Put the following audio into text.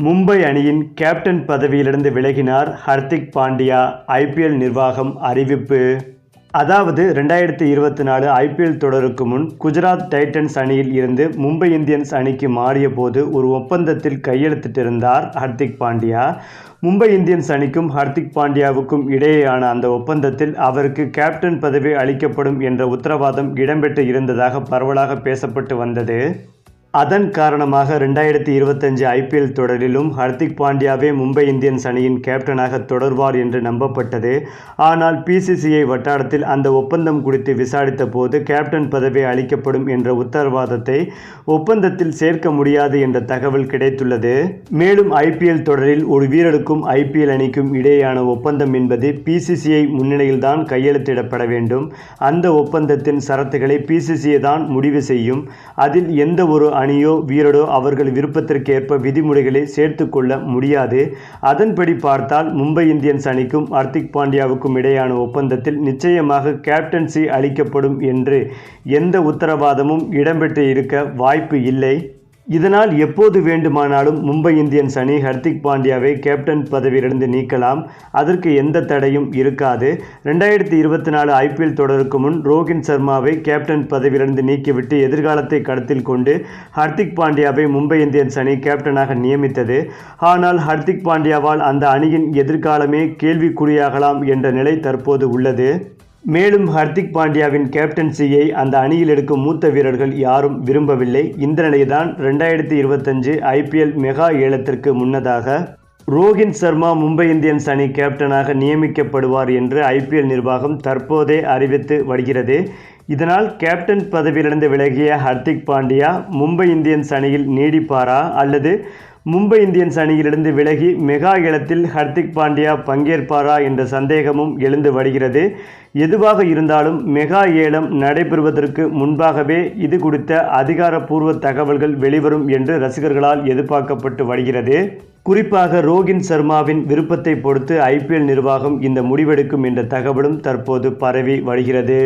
மும்பை அணியின் கேப்டன் பதவியிலிருந்து விலகினார் ஹர்திக் பாண்டியா ஐபிஎல் நிர்வாகம் அறிவிப்பு. அதாவது ரெண்டாயிரத்தி இருபத்தி நாலு ஐபிஎல் தொடருக்கு முன் குஜராத் டைட்டன்ஸ் அணியில் இருந்து மும்பை இந்தியன்ஸ் அணிக்கு மாறிய போது ஒரு ஒப்பந்தத்தில் கையெழுத்திட்டிருந்தார் ஹர்திக் பாண்டியா. மும்பை இந்தியன்ஸ் அணிக்கும் ஹர்திக் பாண்டியாவுக்கும் இடையேயான அந்த ஒப்பந்தத்தில் அவருக்கு கேப்டன் பதவி அளிக்கப்படும் என்ற உத்தரவாதம் இடம்பெற்று இருந்ததாக பரவலாக பேசப்பட்டு வந்தது. அதன் காரணமாக ரெண்டாயிரத்தி இருபத்தஞ்சு ஐபிஎல் தொடரிலும் ஹர்திக் பாண்டியாவே மும்பை இந்தியன்ஸ் அணியின் கேப்டனாக தொடர்வார் என்று நம்பப்பட்டது. ஆனால் பிசிசிஐ வட்டாரத்தில் அந்த ஒப்பந்தம் குறித்து விசாரித்த போது கேப்டன் பதவி அளிக்கப்படும் என்ற உத்தரவாதத்தை ஒப்பந்தத்தில் சேர்க்க முடியாது என்ற தகவல் கிடைத்துள்ளது. மேலும் ஐபிஎல் தொடரில் ஒரு வீரருக்கும் ஐபிஎல் அணிக்கும் இடையேயான ஒப்பந்தம் என்பது பிசிசிஐ முன்னிலையில்தான் கையெழுத்திடப்பட வேண்டும். அந்த ஒப்பந்தத்தின் சரத்துகளை பிசிசிஐ தான் முடிவு செய்யும். அதில் எந்த ஒரு அணியோ வீரரோ அவர்கள் விருப்பத்திற்கேற்ப விதிமுறைகளை சேர்த்து கொள்ள முடியாது. அதன்படி பார்த்தால் மும்பை இந்தியன்ஸ் அணிக்கும் ஹர்திக் பாண்டியாவுக்கும் இடையான ஒப்பந்தத்தில் நிச்சயமாக கேப்டன்சி அளிக்கப்படும் என்று எந்த உத்தரவாதமும் இடம்பெற்று இருக்க வாய்ப்பு இல்லை. இதனால் எப்போது வேண்டுமானாலும் மும்பை இந்தியன்ஸ் அணி ஹர்திக் பாண்டியாவை கேப்டன் பதவியிலிருந்து நீக்கலாம். அதற்கு எந்த தடையும் இருக்காது. ரெண்டாயிரத்தி இருபத்தி நாலு ஐபிஎல் தொடருக்கு முன் ரோஹின் சர்மாவை கேப்டன் பதவியிலிருந்து நீக்கிவிட்டு எதிர்காலத்தை கருத்தில் கொண்டு ஹர்திக் பாண்டியாவை மும்பை இந்தியன்ஸ் அணி கேப்டனாக நியமித்தது. ஆனால் ஹர்திக் பாண்டியாவால் அந்த அணியின் எதிர்காலமே கேள்விக்குறியாகலாம் என்ற நிலை தற்போது உள்ளது. மேலும் ஹர்திக் பாண்டியாவின் கேப்டன்சியை அந்த அணியில் எடுக்கும் மூத்த வீரர்கள் யாரும் விரும்பவில்லை. இந்த நிலைதான் ரெண்டாயிரத்தி இருபத்தஞ்சு ஐபிஎல் மெகா ஏலத்திற்கு முன்னதாக ரோஹித் சர்மா மும்பை இந்தியன்ஸ் அணி கேப்டனாக நியமிக்கப்படுவார் என்று ஐபிஎல் நிர்வாகம் தற்போதே அறிவித்து வருகிறது. இதனால் கேப்டன் பதவியிலிருந்து விலகிய ஹர்திக் பாண்டியா மும்பை இந்தியன்ஸ் அணியில் நீடிப்பாரா அல்லது மும்பை இந்தியன்ஸ் அணியிலிருந்து விலகி மெகா ஏலத்தில் ஹர்திக் பாண்டியா பங்கேற்பாரா என்ற சந்தேகமும் எழுந்து வருகிறது. எதுவாக இருந்தாலும் மெகா ஏலம் நடைபெறுவதற்கு முன்பாகவே இது குறித்த அதிகாரப்பூர்வ தகவல்கள் வெளிவரும் என்று ரசிகர்களால் எதிர்பார்க்கப்பட்டு வருகிறது. குறிப்பாக ரோகின் சர்மாவின் விருப்பத்தை பொறுத்து ஐபிஎல் நிர்வாகம் இந்த முடிவெடுக்கும் என்ற தகவலும் தற்போது பரவி வருகிறது.